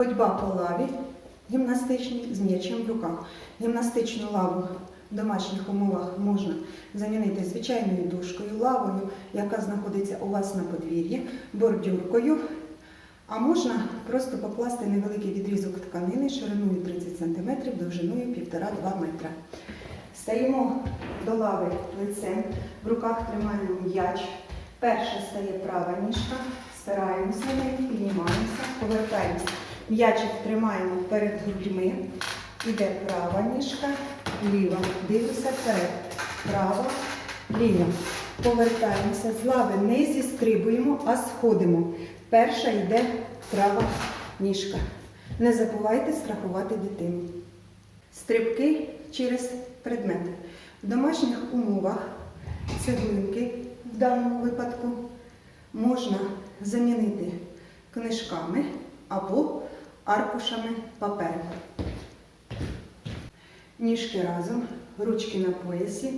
Ходьба по лаві гімнастичній з м'ячем в руках. Гімнастичну лаву в домашніх умовах можна замінити звичайною дужкою, лавою, яка знаходиться у вас на подвір'ї, бордюркою. А можна просто покласти невеликий відрізок тканини шириною 30 см, довжиною 1,5-2 метра. Стаємо до лави лицем, в руках тримаємо м'яч. Перша стає права ніжка, спираємося на неї, піднімаємося, повертаємося. М'ячик тримаємо перед грудьми. Іде права ніжка, ліва. Дивлюся вперед. Права, ліва. Повертаємося. З лави не зістрибуємо, а сходимо. Перша йде права ніжка. Не забувайте страхувати дитину. Стрибки через предмети. В домашніх умовах цеглинки в даному випадку можна замінити книжками або аркушами паперу. Ніжки разом, ручки на поясі,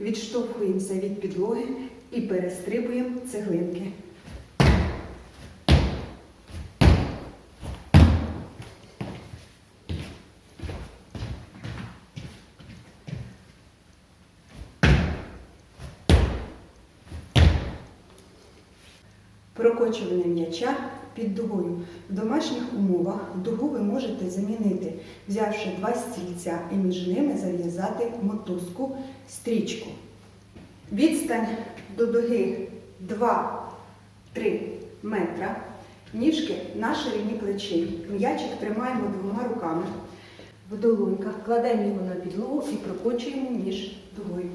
відштовхуємося від підлоги і перестрибуємо цеглинки. Прокочування м'яча під дугою. В домашніх умовах дугу ви можете замінити, взявши два стільця і між ними зав'язати мотузку стрічку. Відстань до дуги 2-3 метра. Ніжки на ширині плечей. М'ячик тримаємо двома руками в долоньках, кладемо його на підлогу і прокочуємо між дугою.